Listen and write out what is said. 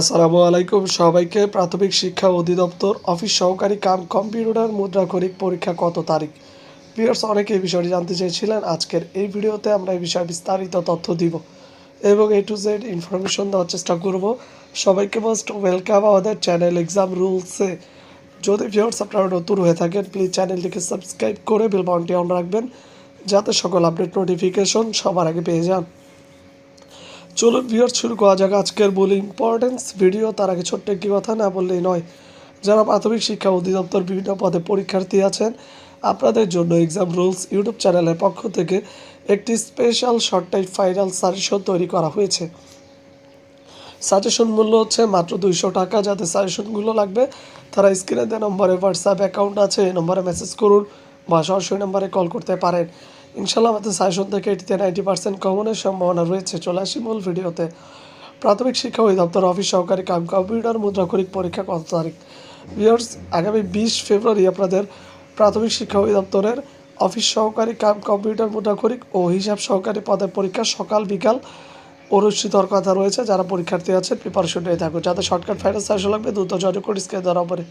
আসসালামু আলাইকুম। সবাইকে প্রাথমিক শিক্ষা অধিদপ্তর অফিস সহকারী কাম কম্পিউটার মুদ্রাক্ষরিক পরীক্ষা কত তারিখ? ভিউয়ার্স অনেকে এই বিষয়টি জানতে চেয়েছিলেন। আজকের এই ভিডিওতে আমরা এই বিষয়ে বিস্তারিত তথ্য দিব এবং এ টু জেড ইনফরমেশন দেওয়ার চেষ্টা করব। সবাইকে মোস্ট ওয়েলকাম আমাদের চ্যানেল এক্সাম রুলসে যদি ভিউয়ার্স আপনারা নতুন হয়ে থাকেন প্লিজ চ্যানেলটিকে সাবস্ক্রাইব করে বেল বাটনটি অন রাখবেন, যাতে সকল আপডেট নোটিফিকেশন সবার আগে পেয়ে যান। চলুন ভিউয়ার শুরু করা যাক আজকের মূল ইম্পর্টেন্স ভিডিও তার আগে ছোট্ট একটি কথা না বললেই নয় যারা প্রাথমিক শিক্ষা অধিদপ্তর বিভিন্ন পদে পরীক্ষার্থী আছেন। আপনাদের জন্য এক্সাম রুলস ইউটিউব চ্যানেলের পক্ষ থেকে একটি special short type final suggestion তৈরি করা হয়েছে। সাজেশন মূল্য হচ্ছে মাত্র দুইশো টাকা, যাতে সাজেশনগুলো লাগবে, তারা স্ক্রিনে দেওয়া নম্বরে হোয়াটসঅ্যাপ অ্যাকাউন্ট আছে, এই নম্বরে মেসেজ করুন বা সরাসরি নম্বরে কল করতে পারেন। ইনশাল্লাহ আমাদের সাজেশন থেকে এটিতে নাইনটি পার্সেন্ট কমনের সম্ভাবনা রয়েছে। চলে আসি মূল ভিডিওতে। প্রাথমিক শিক্ষা অধিদপ্তর অফিস সহকারী কাম কম্পিউটার মুদ্রাক্ষরিক পরীক্ষা কত তারিখ? ভিউয়ার্স আগামী বিশ ফেব্রুয়ারি আপনাদের প্রাথমিক শিক্ষা অধিদপ্তরের অফিস সহকারী কাম কম্পিউটার মুদ্রাক্ষরিক ও হিসাব সহকারী পদের পরীক্ষা সকাল বিকাল অনুষ্ঠিত হওয়ার কথা রয়েছে। যারা পরীক্ষার্থী আছে প্রিপারেশন নিয়ে থাকুন। যাতে শর্টকাট ফাইনাল সাজেশন লাগবে, দ্রুত যোগাযোগ করে স্ক্রিনে দেওয়ার নম্বরে।